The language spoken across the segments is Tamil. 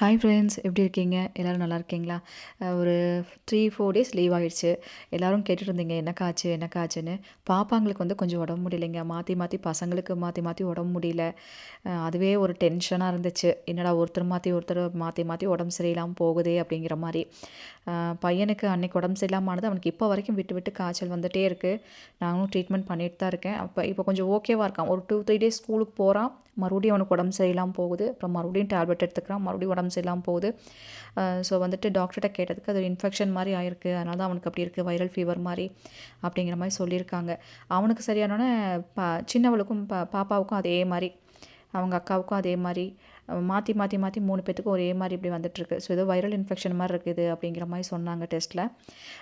ஹாய் ஃப்ரெண்ட்ஸ் எப்படி இருக்கீங்க? எல்லோரும் நல்லா இருக்கீங்களா? ஒரு த்ரீ ஃபோர் டேஸ் லீவ் ஆயிடுச்சு. எல்லோரும் கேட்டுட்டு இருந்தீங்க என்னக்காச்சு என்னக்காச்சுன்னு பாப்பாங்களுக்கு வந்து கொஞ்சம் உடம்பு முடியலைங்க. மாற்றி மாற்றி பசங்களுக்கு மாற்றி மாற்றி உடம்பு முடியல. அதுவே ஒரு டென்ஷனாக இருந்துச்சு. என்னடா ஒருத்தர் மாற்றி ஒருத்தர் மாற்றி மாற்றி உடம்பு சரியில்லாமல் போகுதே? அப்படிங்கிற மாதிரி. பையனுக்கு அன்றைக்கி உடம்பு சரியில்லாமானது அவனுக்கு இப்போ வரைக்கும் விட்டு விட்டு காய்ச்சல் வந்துட்டே இருக்குது நானும் ட்ரீட்மெண்ட் பண்ணிட்டு தான் இருக்கேன். அப்போ இப்போ கொஞ்சம் ஓகேவாக இருக்கான். ஒரு டூ த்ரீ டேஸ் ஸ்கூலுக்கு போகிறான் மறுபடியும் அவனுக்கு உடம்பு சரியில்லாமல் போகுது. அப்புறம் மறுபடியும் டேப்லெட் எடுத்துக்கிறான். மறுபடியும் உடம்பு சரியில்லாமல் போகுது. ஸோ வந்துட்டு டாக்டர்கிட்ட கேட்டதுக்கு அது இன்ஃபெக்ஷன் மாதிரி ஆயிருக்கு. அதனால தான் அவனுக்கு அப்படி இருக்குது வைரல் ஃபீவர் மாதிரி அப்படிங்கிற மாதிரி சொல்லியிருக்காங்க. அவனுக்கு சரியானோடனே பா சின்னவளுக்கும் பா பாப்பாவுக்கும் அதே மாதிரி. அவங்க அக்காவுக்கும் அதே மாதிரி. மாற்றி மாற்றி மாற்றி மூணு பேத்துக்கு ஒரே மாதிரி இப்படி வந்துட்டுருக்கு. ஸோ ஏதோ வைரல் இன்ஃபெக்ஷன் மாதிரி இருக்குது அப்படிங்கிற மாதிரி சொன்னாங்க டெஸ்ட்டில்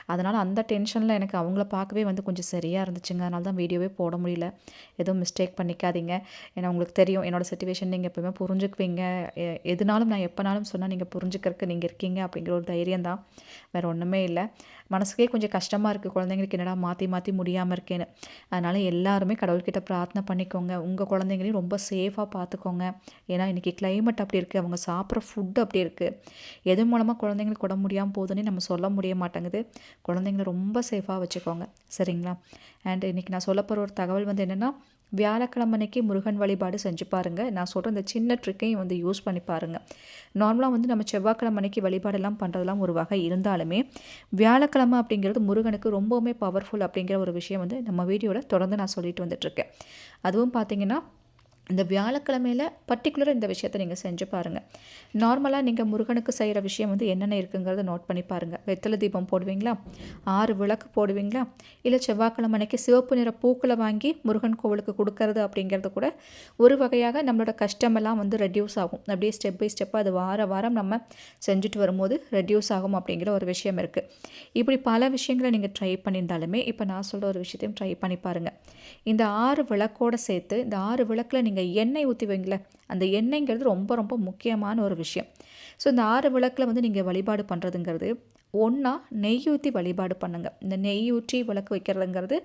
அதனால் அந்த டென்ஷனில் எனக்கு அவங்கள பார்க்கவே வந்து கொஞ்சம் சரியாக இருந்துச்சுங்க. அதனால தான் வீடியோவே போட முடியல. எதுவும் மிஸ்டேக் பண்ணிக்காதீங்க. ஏன்னா உங்களுக்கு தெரியும். என்னோடய சுச்சுவேஷன் நீங்கள் எப்போவுமே புரிஞ்சுக்குவீங்க. எ- எதுனாலும் நான் எப்போனாலும் சொன்னால் நீங்கள் புரிஞ்சுக்கிறதுக்கு நீங்கள் இருக்கீங்க அப்படிங்கிற ஒரு தைரியம் தான். வேறு ஒன்றுமே இல்லை. மனசுக்கே கொஞ்சம் கஷ்டமாக இருக்குது குழந்தைங்களுக்கு என்னடா மாற்றி மாற்றி முடியாமல் இருக்கேன்னு. அதனால் எல்லாருமே கடவுள்கிட்ட பிரார்த்தனை பண்ணிக்கோங்க. உங்கள் குழந்தைங்களையும் ரொம்ப சேஃபாக பார்த்துக்கோங்க ஏன்னா இன்றைக்கி கிளைமேட் அப்படி இருக்குது அவங்க சாப்பிட்ற ஃபுட் அப்படி இருக்குது எது மூலமாக குழந்தைங்களுக்கு உடம்பு முடியாமல் போகுதுன்னு நம்ம சொல்ல முடிய மாட்டேங்குது. குழந்தைங்கள ரொம்ப சேஃபாக வச்சுக்கோங்க. சரிங்களா? அண்ட் இன்றைக்கி நான் சொல்ல போகிற ஒரு தகவல் வந்து என்னென்னா வியாழக்கிழமை அன்னைக்கு முருகன் வழிபாடு செஞ்சு பாருங்கள் நான் சொல்கிற இந்த சின்ன ட்ரிக்கையும் வந்து யூஸ் பண்ணி பாருங்கள் நார்மலாக வந்து நம்ம செவ்வாய்க்கிழமை அன்னைக்கு வழிபாடெல்லாம் பண்ணுறதுலாம் ஒரு வகை இருந்தாலுமே வியாழக்கிழமை அப்படிங்கிறது முருகனுக்கு ரொம்பவுமே பவர்ஃபுல் அப்படிங்கிற ஒரு விஷயம் வந்து நம்ம வீடியோவில் தொடர்ந்து நான் சொல்லிட்டு வந்துட்டுருக்கேன் அதுவும் பார்த்திங்கன்னா இந்த வியாழக்கிழமையில் பர்டிகுலராக இந்த விஷயத்தை நீங்கள் செஞ்சு பாருங்கள் நார்மலாக நீங்கள் முருகனுக்கு செய்கிற விஷயம் வந்து என்னென்ன இருக்குங்கிறத நோட் பண்ணி பாருங்கள் வெத்தலை தீபம் போடுவீங்களா? ஆறு விளக்கு போடுவீங்களா? இல்லை செவ்வாய்க்கிழமை அன்னைக்கு சிவப்பு நிற பூக்களை வாங்கி முருகன் கோவிலுக்கு கொடுக்கறது அப்படிங்கிறது கூட ஒரு வகையாக நம்மளோட கஷ்டமெல்லாம் வந்து ரெடியூஸ் ஆகும். அப்படியே ஸ்டெப் பை ஸ்டெப்பாக அது வார வாரம் நம்ம செஞ்சுட்டு வரும்போது ரெடியூஸ் ஆகும் அப்படிங்கிற ஒரு விஷயம் இருக்குது இப்படி பல விஷயங்களை நீங்கள் ட்ரை பண்ணியிருந்தாலுமே இப்போ நான் சொல்கிற ஒரு விஷயத்தையும் ட்ரை பண்ணி பாருங்கள் இந்த ஆறு விளக்கோட சேர்த்து இந்த ஆறு விளக்கில் நீங்கள் எண்ணெய் ஊற்றி வைங்களேன். அந்த எண்ணெய்ங்கிறது ரொம்ப ரொம்ப முக்கியமான ஒரு விஷயம். ஸோ இந்த ஆறு விளக்கில் வந்து நீங்கள் வழிபாடு பண்ணுறதுங்கிறது ஒன்றா நெய் ஊற்றி வழிபாடு பண்ணுங்கள் இந்த நெய் ஊற்றி விளக்கு வைக்கிறதுங்கிறது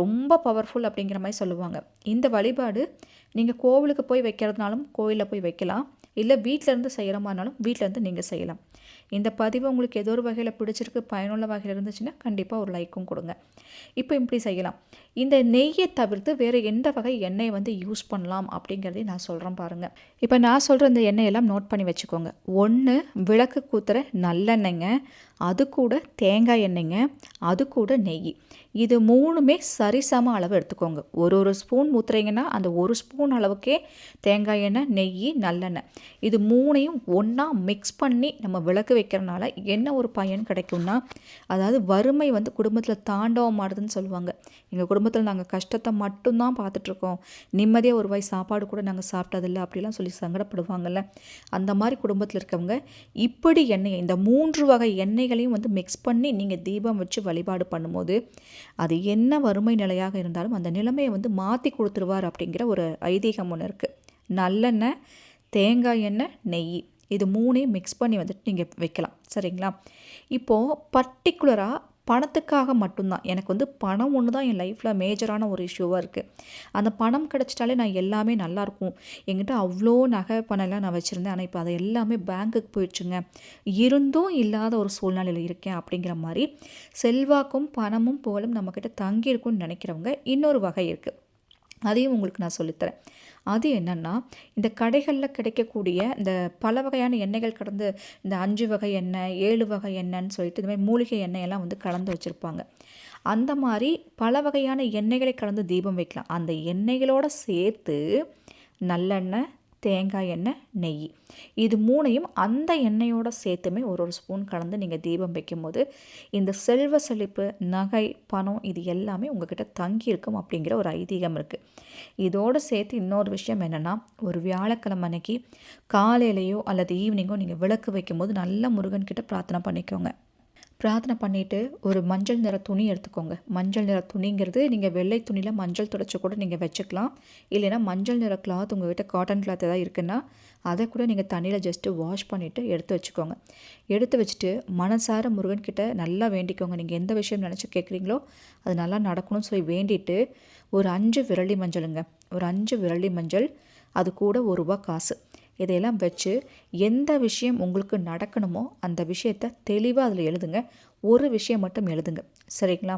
ரொம்ப பவர்ஃபுல் அப்படிங்கிற மாதிரி சொல்லுவாங்க. இந்த வழிபாடு நீங்கள் கோவிலுக்கு போய் வைக்கிறதுனாலும் கோயிலில் போய் வைக்கலாம். இல்லை வீட்டிலேருந்து செய்கிற மாதிரினாலும் வீட்டிலேருந்து நீங்கள் செய்யலாம். இந்த பதிவு உங்களுக்கு ஏதோ ஒரு வகையில் பிடிச்சிருக்கு பயனுள்ள வகையில் இருந்துச்சுன்னா கண்டிப்பாக ஒரு லைக்கும் கொடுங்க. இப்போ இப்படி செய்யலாம். இந்த நெய்யை தவிர்த்து வேறு எந்த வகை எண்ணெயை வந்து யூஸ் பண்ணலாம் அப்படிங்கிறதையும் நான் சொல்கிறேன் பாருங்கள் இப்போ நான் சொல்கிற இந்த எண்ணெயெல்லாம் நோட் பண்ணி வச்சுக்கோங்க. ஒன்று விளக்கு கூத்துற நல்லெண்ணெய்ங்க. அது கூட தேங்காய் எண்ணெய்ங்க. அது கூட நெய். இது மூணுமே சரிசம அளவு எடுத்துக்கோங்க. ஒரு ஒரு ஸ்பூன் ஊற்றுறீங்கன்னா அந்த ஒரு ஸ்பூன் அளவுக்கே தேங்காய் எண்ணெய் நெய் நல்லெண்ணெய். இது மூணையும் ஒன்றா மிக்ஸ் பண்ணி நம்ம விளக்கு வைக்கிறனால என்ன ஒரு பயன் கிடைக்கும்னா அதாவது வறுமை வந்து குடும்பத்தில் தாண்டவம் ஆடுதுன்னு சொல்லுவாங்க. எங்கள் குடும்பத்தில் நாங்கள் கஷ்டத்தை மட்டும்தான் பார்த்துட்ருக்கோம். நிம்மதியாக ஒரு வாய் சாப்பாடு கூட நாங்கள் சாப்பிட்டதில்லை அப்படிலாம் சொல்லி சங்கடப்படுவாங்கல்ல. அந்த மாதிரி குடும்பத்தில் இருக்கவங்க இப்படி எண்ணெயை இந்த மூன்று வகை எண்ணெய்களையும் வந்து மிக்ஸ் பண்ணி நீங்கள் தீபம் வச்சு வழிபாடு பண்ணும்போது அது என்ன வறுமை நிலையாக இருந்தாலும் அந்த நிலைமையை வந்து மாற்றி கொடுத்துருவார் அப்படிங்கிற ஒரு ஐதீகம் ஒன்று இருக்குது நல்லெண்ணெய் தேங்காய் எண்ணெய் நெய். இது மூணையும் மிக்ஸ் பண்ணி வந்துட்டு நீங்கள் வைக்கலாம். சரிங்களா? இப்போது பர்டிகுலராக பணத்துக்காக மட்டும்தான். எனக்கு வந்து பணம் ஒன்று தான் என் லைஃப்பில் மேஜரான ஒரு இஷ்யூவாக இருக்குது அந்த பணம் கிடச்சிட்டாலே நான் எல்லாமே நல்லாயிருக்கும் என்கிட்ட அவ்வளோ நகை பணம்லாம் நான் வச்சுருந்தேன். ஆனால் இப்போ அது எல்லாமே பேங்க்குக்கு போயிடுச்சுங்க. இருந்தும் இல்லாத ஒரு சூழ்நிலையில் இருக்கேன் அப்படிங்கிற மாதிரி செல்வாக்கும் பணமும் புகழும் நம்மக்கிட்ட தங்கியிருக்கும்னு நினைக்கிறவங்க இன்னொரு வகை இருக்குது அதையும் உங்களுக்கு நான் சொல்லித்தரேன். அது என்னென்னா இந்த கடைகளில் கிடைக்கக்கூடிய இந்த பல வகையான எண்ணெய்கள் கடந்து இந்த அஞ்சு வகை எண்ணெய் ஏழு வகை எண்ணெய்ன்னு சொல்லிட்டு இந்த மாதிரி மூலிகை எண்ணெயெல்லாம் வந்து கலந்து வச்சுருப்பாங்க. அந்த மாதிரி பல வகையான எண்ணெய்களை கலந்து தீபம் வைக்கலாம். அந்த எண்ணெய்களோடு சேர்த்து நல்லெண்ணெய் தேங்காய் எண்ணெய் நெய். இது மூணையும் அந்த எண்ணெயோட சேர்த்துமே ஒரு ஒரு ஸ்பூன் கலந்து நீங்கள் தீபம் வைக்கும்போது இந்த செல்வ செழிப்பு நகை பணம் இது எல்லாமே உங்ககிட்ட தங்கி இருக்கும் அப்படிங்கிற ஒரு ஐதீகம் இருக்குது இதோடு சேர்த்து இன்னொரு விஷயம் என்னென்னா ஒரு வியாழக்கிழமை அன்னைக்கு காலையிலையோ அல்லது ஈவினிங்கோ நீங்கள் விளக்கு வைக்கும்போது நல்ல முருகன்கிட்ட பிரார்த்தனை பண்ணிக்கோங்க. பிரார்த்தனை பண்ணிவிட்டு ஒரு மஞ்சள் நிற துணி எடுத்துக்கோங்க. மஞ்சள் நிற துணிங்கிறது நீங்கள் வெள்ளை துணியில் மஞ்சள் துடைச்சி கூட நீங்கள் வச்சுக்கலாம். இல்லைன்னா மஞ்சள் நிற கிளாத் உங்கள்கிட்ட காட்டன் கிளாத் ஏதாவது இருக்குன்னா அதை கூட நீங்கள் தண்ணியில் ஜஸ்ட்டு வாஷ் பண்ணிவிட்டு எடுத்து வச்சுக்கோங்க. எடுத்து வச்சுட்டு மனசார முருகன்கிட்ட நல்லா வேண்டிக்கோங்க. நீங்கள் எந்த விஷயம் நினச்சி கேட்குறீங்களோ அது நல்லா நடக்கணும்னு சொல்லி வேண்டிட்டு ஒரு அஞ்சு விரலி மஞ்சளுங்க. ஒரு அஞ்சு விரலி மஞ்சள் அது கூட ஒரு ரூபா காசு. இதையெல்லாம் வச்சு எந்த விஷயம் உங்களுக்கு நடக்கணுமோ அந்த விஷயத்த தெளிவாக அதில் எழுதுங்க. ஒரு விஷயம் மட்டும் எழுதுங்க. சரிங்களா?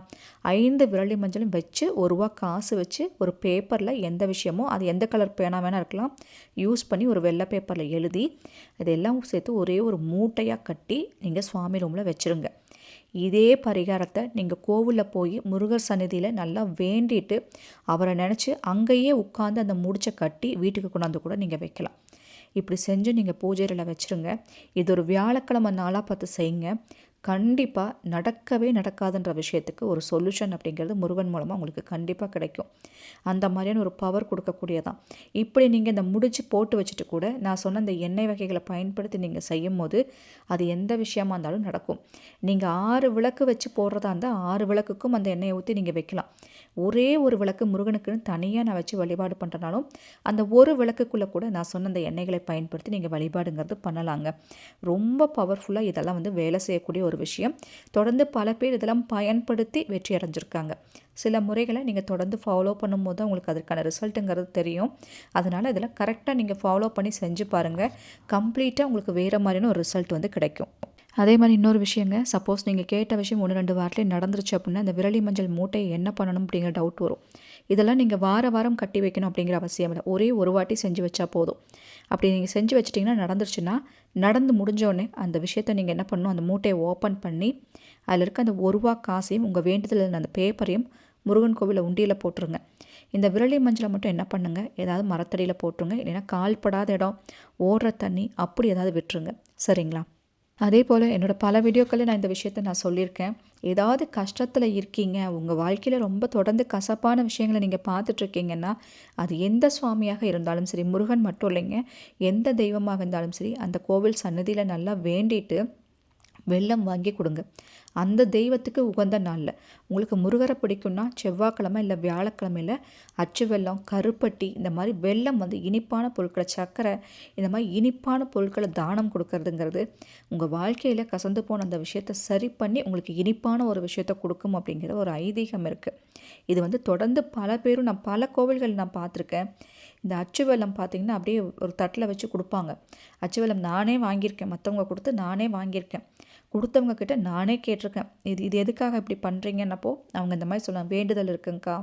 ஐந்து விரலி மஞ்சளும் வச்சு ஒரு ரூபா காசு வச்சு ஒரு பேப்பரில் எந்த விஷயமோ அது எந்த கலர் பேனா வேணால் இருக்கலாம். யூஸ் பண்ணி ஒரு வெள்ளை பேப்பரில் எழுதி இதெல்லாம் சேர்த்து ஒரே ஒரு மூட்டையாக கட்டி நீங்கள் சுவாமி ரூமில் வச்சுருங்க. இதே பரிகாரத்தை நீங்கள் கோவிலில் போய் முருகர் சந்நிதியில் நல்லா வேண்டிட்டு அவரை நினச்சி அங்கேயே உட்காந்து அந்த முடிச்சை கட்டி வீட்டுக்கு கொண்டாந்து கூட நீங்கள் வைக்கலாம். இப்படி செஞ்சு நீங்கள் பூஜையில் வச்சுருங்க. இது ஒரு வியாழக்கிழமை நாளாக பார்த்து செய்யுங்க. கண்டிப்பாக நடக்கவே நடக்காதுன்ற விஷயத்துக்கு ஒரு சொல்யூஷன் அப்படிங்கிறது முருகன் மூலமாக உங்களுக்கு கண்டிப்பாக கிடைக்கும். அந்த மாதிரியான ஒரு பவர் கொடுக்கக்கூடியதான். இப்படி நீங்கள் இந்த முடிச்சு போட்டு வச்சுட்டு கூட நான் சொன்ன இந்த எண்ணெய் வகைகளை பயன்படுத்தி நீங்கள் செய்யும் போது அது எந்த விஷயமா இருந்தாலும் நடக்கும். நீங்கள் ஆறு விளக்கு வச்சு போடுறதா இருந்தால் ஆறு விளக்குக்கும் அந்த எண்ணெயை ஊற்றி நீங்கள் வைக்கலாம். ஒரே ஒரு விளக்கு முருகனுக்குன்னு தனியாக நான் வச்சு வழிபாடு பண்ணுறனாலும் அந்த ஒரு விளக்குக்குள்ளே கூட நான் சொன்ன அந்த எண்ணெய்களை பயன்படுத்தி நீங்கள் வழிபாடுங்கிறது பண்ணலாங்க. ரொம்ப பவர்ஃபுல்லாக இதெல்லாம் வந்து வேலை செய்யக்கூடிய ஒரு விஷயம். தொடர்ந்து பல பேர் இதெல்லாம் பயன்படுத்தி வெற்றி அடைஞ்சிருக்காங்க. சில முறைகளை நீங்கள் தொடர்ந்து ஃபாலோ பண்ணும்போது தான் உங்களுக்கு அதற்கான ரிசல்ட்டுங்கிறது தெரியும். அதனால் இதில் கரெக்டாக நீங்கள் ஃபாலோ பண்ணி செஞ்சு பாருங்கள் கம்ப்ளீட்டாக உங்களுக்கு வேறு மாதிரியான ஒரு ரிசல்ட் வந்து கிடைக்கும். அதே மாதிரி இன்னொரு விஷயங்க. சப்போஸ் நீங்கள் கேட்ட விஷயம் ஒன்று ரெண்டு வாரத்துலேயே நடந்துருச்சு அப்படின்னா அந்த விரலி மஞ்சள் மூட்டையை என்ன பண்ணணும் அப்படிங்கிற டவுட் வரும். இதெல்லாம் நீங்கள் வார வாரம் கட்டி வைக்கணும் அப்படிங்கிற அவசியம் இல்லை. ஒரே ஒரு வாட்டி செஞ்சு வச்சா போதும். அப்படி நீங்கள் செஞ்சு வச்சிட்டிங்கன்னா நடந்துருச்சுன்னா நடந்து முடிஞ்சோடனே அந்த விஷயத்தை நீங்கள் என்ன பண்ணணும்? அந்த மூட்டையை ஓப்பன் பண்ணி அதில் இருக்க அந்த ஒரு ரூபா காசையும் உங்கள் வேண்டுதல் அந்த பேப்பரையும் முருகன் கோவிலில் உண்டியில் போட்டுருங்க. இந்த விரலி மஞ்சளை மட்டும் என்ன பண்ணுங்கள் ஏதாவது மரத்தடியில் போட்டுருங்க. இல்லைன்னா கால்படாத இடம் ஓடுற தண்ணி அப்படி ஏதாவது விட்டுருங்க. சரிங்களா? அதே போல் என்னோடய பல வீடியோக்களில் நான் இந்த விஷயத்த நான் சொல்லியிருக்கேன். ஏதாவது கஷ்டத்தில் இருக்கீங்க உங்கள் வாழ்க்கையில் ரொம்ப தொடர்ந்து கசப்பான விஷயங்களை நீங்கள் பார்த்துட்ருக்கீங்கன்னா அது எந்த சுவாமியாக இருந்தாலும் சரி முருகன் மட்டும் இல்லைங்க எந்த தெய்வமாக இருந்தாலும் சரி அந்த கோவில் சன்னதியில் நல்லா வேண்டிட்டு வெள்ளம் வாங்கி கொடுங்க. அந்த தெய்வத்துக்கு உகந்த நாளில். உங்களுக்கு முருகரை பிடிக்கும்னா செவ்வாய்க்கிழமை இல்லை வியாழக்கிழமையில் அச்சு வெள்ளம் கருப்பட்டி இந்த மாதிரி வெள்ளம் வந்து இனிப்பான பொருட்களை சர்க்கரை இந்த மாதிரி இனிப்பான பொருட்களை தானம் கொடுக்கறதுங்கிறது உங்கள் வாழ்க்கையில் கசந்து போன அந்த விஷயத்தை சரி பண்ணி உங்களுக்கு இனிப்பான ஒரு விஷயத்தை கொடுக்கும் அப்படிங்கிற ஒரு ஐதீகம் இருக்குது இது வந்து தொடர்ந்து பல பேரும் நான் பல கோவில்கள் நான் பார்த்துருக்கேன். இந்த அச்சு வெள்ளம் பார்த்திங்கன்னா அப்படியே ஒரு தட்டில் வச்சு கொடுப்பாங்க. அச்சு வெள்ளம் நானே வாங்கியிருக்கேன். மற்றவங்க கொடுத்து நானே வாங்கியிருக்கேன். கொடுத்தவங்க கிட்ட நானே கேட்டிருக்கேன். இது இது எதுக்காக இப்படி பண்ணுறீங்கன்னப்போ அவங்க இந்த மாதிரி சொல்லுவாங்க வேண்டுதல் இருக்குங்கக்கா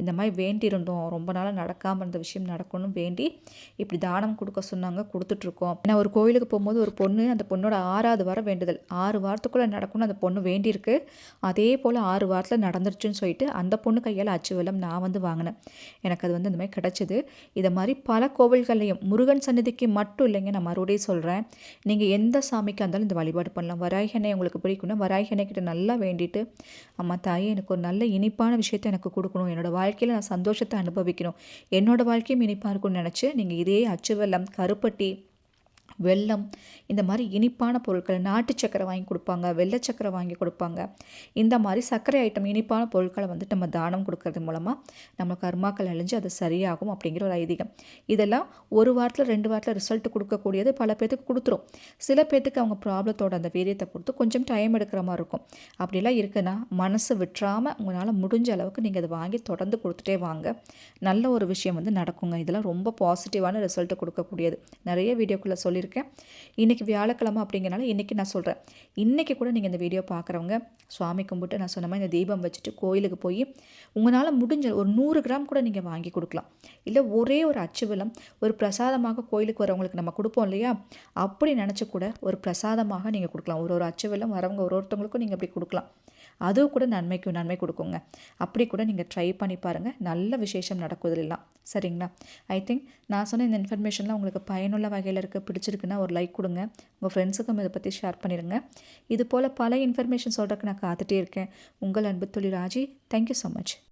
இந்த மாதிரி வேண்டியிருந்தோம் ரொம்ப நாளாக நடக்காமல் இருந்த விஷயம் நடக்கணும் வேண்டி இப்படி தானம் கொடுக்க சொன்னாங்க கொடுத்துட்ருக்கோம். ஏன்னா ஒரு கோயிலுக்கு போகும்போது ஒரு பொண்ணு அந்த பொண்ணோட ஆறாவது வாரம் வேண்டுதல். ஆறு வாரத்துக்குள்ளே நடக்கணும் அந்த பொண்ணு வேண்டியிருக்கு. அதே போல் ஆறு வாரத்தில் நடந்துருச்சுன்னு சொல்லிட்டு அந்த பொண்ணு கையால் அச்சு வெள்ளம் நான் வந்து வாங்கினேன். எனக்கு அது வந்து இந்த மாதிரி கிடச்சிது. இதை மாதிரி பல கோவில்கள்லையும் முருகன் சன்னதிக்கு மட்டும் இல்லைங்க நான் மறுபடியும் சொல்கிறேன் நீங்கள் எந்த சாமிக்கு இருந்தாலும் இந்த வழிபாடு பண்ணலாம். வராய்கனை உங்களுக்கு பிடிக்கும்னா வராய்கனை கிட்ட நல்லா வேண்டிட்டு அம்மா தாயே எனக்கு ஒரு நல்ல இனிப்பான விஷயத்தை எனக்கு கொடுக்கணும். என்னோடய வாழ்க்கையில் நான் சந்தோஷத்தை அனுபவிக்கணும். என்னோடய வாழ்க்கையும் இனிப்பாக இருக்கும்னு நினச்சி நீங்கள் இதே அச்சுவெல்லம் கருப்பட்டி வெல்லம் இந்த மாதிரி இனிப்பான பொருட்கள் நாட்டு சக்கரை வாங்கி கொடுப்பாங்க வெள்ளை சக்கரை வாங்கி கொடுப்பாங்க. இந்த மாதிரி சர்க்கரை ஐட்டம் இனிப்பான பொருட்களை வந்துட்டு நம்ம தானம் கொடுக்கறது மூலமாக நம்ம கர்மாக்கள் அழிஞ்சு அது சரியாகும் அப்படிங்கிற ஒரு ஐதீகம். இதெல்லாம் ஒரு வாரத்தில் ரெண்டு வாரத்தில் ரிசல்ட் கொடுக்கக்கூடியது பல பேர்த்துக்கு கொடுத்துரும். சில பேர்த்துக்கு அவங்க ப்ராப்ளத்தோட அந்த வீரியத்தை பொறுத்து கொஞ்சம் டைம் எடுக்கிற மாதிரி இருக்கும். அப்படிலாம் இருக்குன்னா மனசு விட்டுறாமல் உங்களால் முடிஞ்ச அளவுக்கு நீங்கள் அதை வாங்கி தொடர்ந்து கொடுத்துட்டே வாங்க. நல்ல ஒரு விஷயம் வந்து நடக்குங்க. இதெல்லாம் ரொம்ப பாசிட்டிவான ரிசல்ட்டு கொடுக்கக்கூடியது. நிறைய வீடியோக்குள்ளே சொல்லி சொல்லியிருக்கேன் இன்றைக்கி வியாழக்கிழமை அப்படிங்கிறனால இன்றைக்கி நான் சொல்கிறேன் இன்றைக்கி கூட நீங்கள் இந்த வீடியோ பார்க்குறவங்க சுவாமி கும்பிட்டு நான் சொன்ன மாதிரி இந்த தீபம் வச்சுட்டு கோயிலுக்கு போய் உங்களால் முடிஞ்ச ஒரு நூறு கிராம் கூட நீங்கள் வாங்கி கொடுக்கலாம். இல்லை ஒரே ஒரு அச்சுவலம் ஒரு பிரசாதமாக கோயிலுக்கு வரவங்களுக்கு நம்ம கொடுப்போம் இல்லையா? அப்படி நினச்சி கூட ஒரு பிரசாதமாக நீங்கள் கொடுக்கலாம். ஒரு ஒரு அச்சுவலம் வரவங்க ஒரு ஒருத்தவங்களுக்கும் நீங்கள் அப்படி கொடுக்கலாம். அதுவும் கூட நன்மைக்கு நன்மை கொடுக்குங்க. அப்படி கூட நீங்கள் ட்ரை பண்ணி பாருங்கள் நல்ல விசேஷம் நடக்குதுலாம் சரிங்களா? ஐ திங்க் நான் சொன்ன இந்த இன்ஃபர்மேஷன்லாம் உங்களுக்கு பயனுள்ள வகையில் இருக்க. பிடிச்சிருக்குன்னா ஒரு லைக் கொடுங்க. உங்கள் ஃப்ரெண்ட்ஸுக்கும் இதை பற்றி ஷேர் பண்ணிடுங்க இது போல் பல இன்ஃபர்மேஷன் சொல்கிறதுக்கு நான் காத்துட்டே இருக்கேன். உங்கள் அன்பு தொழில் ராஜி. Thank you so much